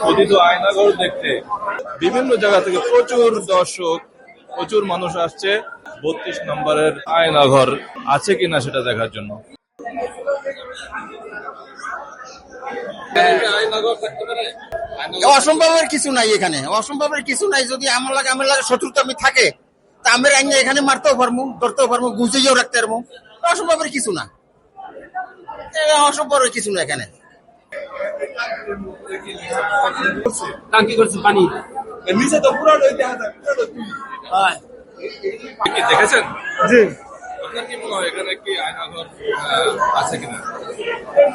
কথিত আয়নাঘর দেখতে বিভিন্ন জায়গা থেকে প্রচুর দর্শক, প্রচুর মানুষ আসছে। বত্রিশ নম্বরের আয়নাঘর আছে কিনা সেটা দেখার জন্য। অসম্ভবের কিছু নাই এখানে। অসম্ভবের কিছু নাই। যদি আমার লাগে আমার লাগে শত্রুতা আমি থাকে, তা আমি আইনে এখানে মারতেও পারব ধরতেও পারব গুছিয়েও রাখতে পারব অসম্ভবের কিছু না। অসম্ভবের কিছু না এখানে। টাঙ্কি করছে পানি। নিচে তো পুরো দেখেছেন? জি। আপনার কি এখানে কি আয়নাঘর আহ, আছে কিনা?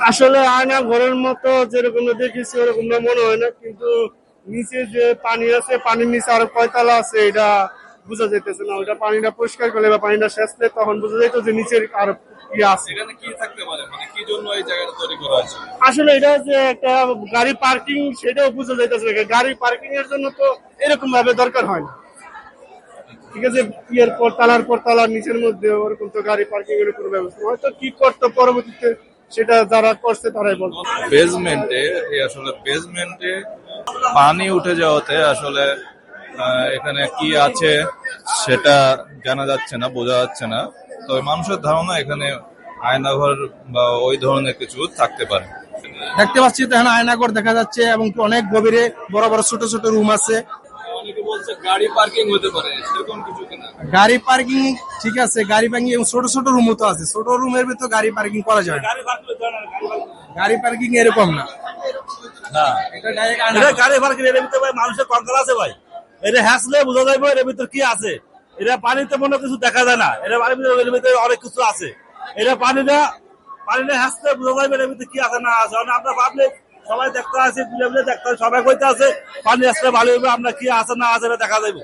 আসলে আয়না ঘরের মতো যেরকম দেখেছি ওরকম না মনে হয় না কিন্তু নিচে যে পানি আছে পানির নিচে আরও কয়তলা আছে এটা বোঝা যাইতেছে না ওটা পানিটা পরিষ্কার করলে বা পানিটা শেষলে তখন বোঝা যাইতো যে নিচের আরও পারে? মানে আসলে এটা যে একটা গাড়ি পার্কিং সেটাও বোঝা যাইতেছে। গাড়ি পার্কিং এর জন্য তো এরকম ভাবে দরকার হয় না। ঠিক আছে ইয়ের পর তালার পর তালার নিচের মধ্যে ওরকম তো গাড়ি পার্কিং এর কোনো ব্যবস্থা হয়তো কি করতো পরবর্তীতে সেটা যারা করছে তারাই বলতো বেসমেন্টে আসলে বেসমেন্টে পানি উঠে যাওয়াতে আসলে এখানে কি আছে সেটা জানা যাচ্ছে না বোঝা যাচ্ছে না। তবে মানুষের ধারণা এখানে আয়নাঘর বা ওই ধরনের কিছু থাকতে পারে। দেখতে পাচ্ছি তো এখানে আয়নাঘর দেখা যাচ্ছে এবং অনেক গভীরে বড় বড় ছোট ছোট রুম আছে। গাড়ি পার্কিং হতে পারে সেরকম কিছু গাড়ি পার্কিং ঠিক আছে গাড়ি পার্কিং এবং ছোট ছোট রুমও তো আছে। ছোট রুমের ভিতর গাড়ি পার্কিং করা যায় না। গাড়ি পার্কিং এরকম না। না। এটা গাড়ি পার্কিং এর ভিতরে মানুষের কঙ্কাল আছে ভাই। এটা হ্যাসলে বোঝা যাবে এর ভিতরে কি আছে? এটা পানিতে মনে কিছু দেখা যায় না। এটা পানির ভিতরে এর ভিতরে অনেক কিছু আছে। এটা পানিটা পানিটা হ্যাসলে বোঝা যাবে এর ভিতরে কি আছে না আছে। অনেক আপনার পাবলিক সবাই দেখতে আছে বুঝে বুঝে দেখতে সবাই কইতে আছে পানি আসলে ভালো হবে আমরা কি আছে না আছে এটা দেখা যাবে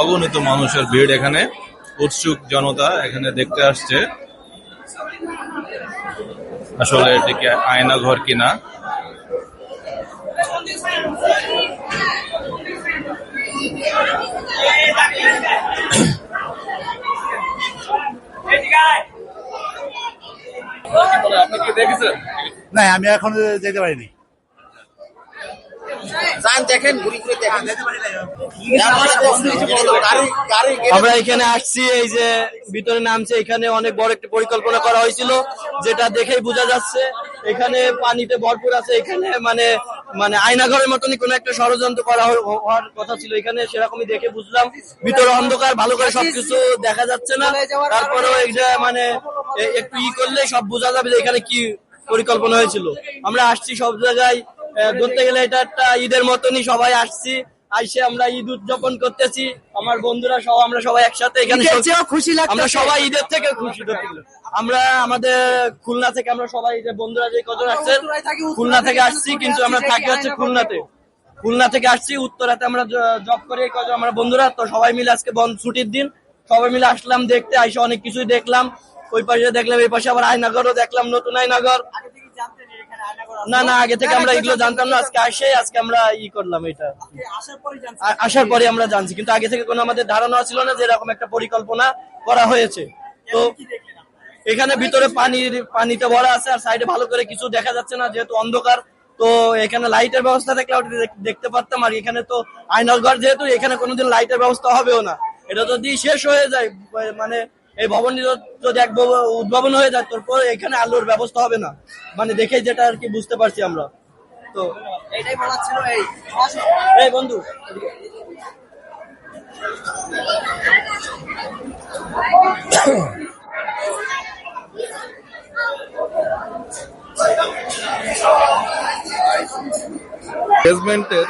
অগণিত মানুষের ভিড় এখানে, উৎসুক জনতা এখানে দেখতে আসছে। আসলে এটি কি আয়না ঘর কিনা? আপনি না আমি এখন যেতে পারিনি। যান দেখেন ঘুরি ঘুরে দেখেন। গাড়ি গাড়ি আমরা এখানে আসছি এই যে ভিতরে নামছে এখানে অনেক বড় একটা পরিকল্পনা করা হয়েছিল যেটা দেখেই বোঝা যাচ্ছে। এখানে পানিতে ভরপুর আছে এখানে মানে মানে আয়নাঘরের মতনই কোনো একটা ষড়যন্ত্র করা হওয়ার- হওয়ার কথা ছিল এখানে সেরকমই দেখে বুঝলাম। ভিতরে অন্ধকার ভালো করে সবকিছু দেখা যাচ্ছে না। তারপরেও এটা মানে একটু ই করলে সব বোঝা যাবে যে এখানে কি পরিকল্পনা হয়েছিল। আমরা আসছি সব জায়গায় ধরতে গেলে এটা একটা ঈদের মতনই সবাই আসছি। আইসে আমরা ঈদ উদযাপন করতেছি। আমার বন্ধুরা সহ আমরা সবাই একসাথে এখানে খুশি আমরা সবাই ঈদের থেকে খুশি আমরা আমাদের খুলনা থেকে আমরা সবাই যে বন্ধুরা যে কজন আসছেন খুলনা থেকে আসছি কিন্তু আমরা থাকি হচ্ছে খুলনাতে। খুলনা থেকে আসছি উত্তরাতে আমরা জব করি কজন আমরা বন্ধুরা তো সবাই মিলে আজকে বন্ধ ছুটির দিন। সবাই মিলে আসলাম দেখতে আইসে অনেক কিছুই দেখলাম। ওই পাশে দেখলাম এই পাশে আবার আয়নাগরও দেখলাম নতুন আয়নাগর না না আগে থেকে আমরা এগুলো জানতাম না আজকে আসে আজকে আমরা ই করলাম এটা। আসার পরে আমরা জানছি কিন্তু আগে থেকে কোনো আমাদের ধারণা ছিল না যে এরকম একটা পরিকল্পনা করা হয়েছে। তো এখানে ভিতরে পানির পানিতে ভরা আছে আর সাইডে ভালো করে কিছু দেখা যাচ্ছে না যেহেতু অন্ধকার তো এখানে লাইটের ব্যবস্থা থাকলে ওটা দেখতে পারতাম আর এখানে তো আয়নার ঘর যেহেতু এখানে কোনোদিন লাইটের ব্যবস্থা হবেও না। এটা যদি শেষ হয়ে যায় মানে এই ভবনটি যদি- যদি এক উদ্ভাবন হয়ে যায় তারপর এখানে আলোর ব্যবস্থা হবে না। মানে দেখে যেটা আর কি বুঝতে পারছি আমরা। তো এটাই বলার ছিল এই এই বন্ধু বেসমেন্টের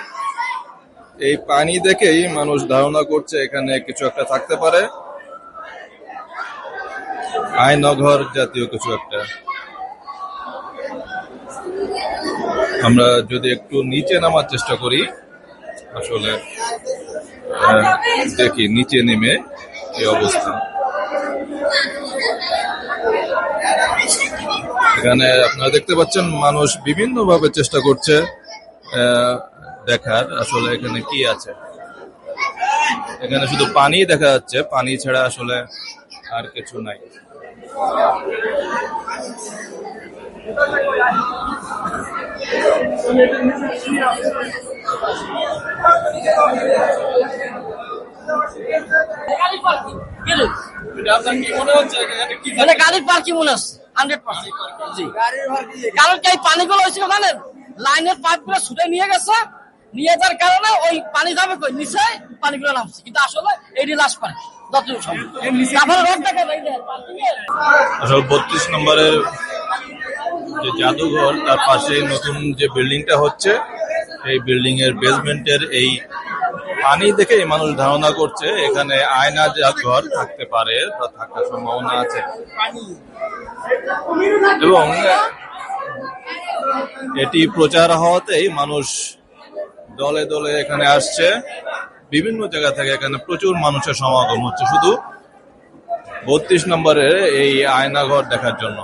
এই পানি দেখেই মানুষ ধারণা করছে এখানে কিছু একটা থাকতে পারে। আয়নঘর জাতীয় কিছু একটা। আমরা যদি একটু নিচে নামার চেষ্টা করি, আসলে দেখি, নিচে নেমে এই অবস্থা। এখানে আপনারা দেখতে পাচ্ছেন, মানুষ বিভিন্ন ভাবে চেষ্টা করছে দেখার, আসলে এখানে কি আছে। এখানে শুধু পানি দেখা যাচ্ছে, পানি ছাড়া আসলে আর কিছু নাই। মানে গাড়ির পার্কিং মনে হচ্ছে হান্ড্রেড পার্সেন্ট জি কারণ কি পানিগুলো হয়েছিল জানেন? লাইনের পাইপগুলো ছুটে নিয়ে গেছে নিয়ে যাওয়ার কারণে ওই পানি যাবে কই? নিচে? পানিগুলো নামছে কিন্তু আসলে এটি লাশ পানি আসলে বত্রিশ নম্বরের যে জাদুঘর তার পাশে নতুন যে বিল্ডিংটা হচ্ছে এই বিল্ডিং এর বেসমেন্টের এই পানি দেখে মানুষ ধারণা করছে এখানে আয়না যা ঘর থাকতে পারে বা থাকার সম্ভাবনা আছে। এবং এটি প্রচার হওয়াতেই মানুষ দলে দলে এখানে আসছে। বিভিন্ন জায়গা থেকে এখানে প্রচুর মানুষের সমাগম হচ্ছে। শুধু বত্রিশ নম্বরের এই আয়নাঘর দেখার জন্য।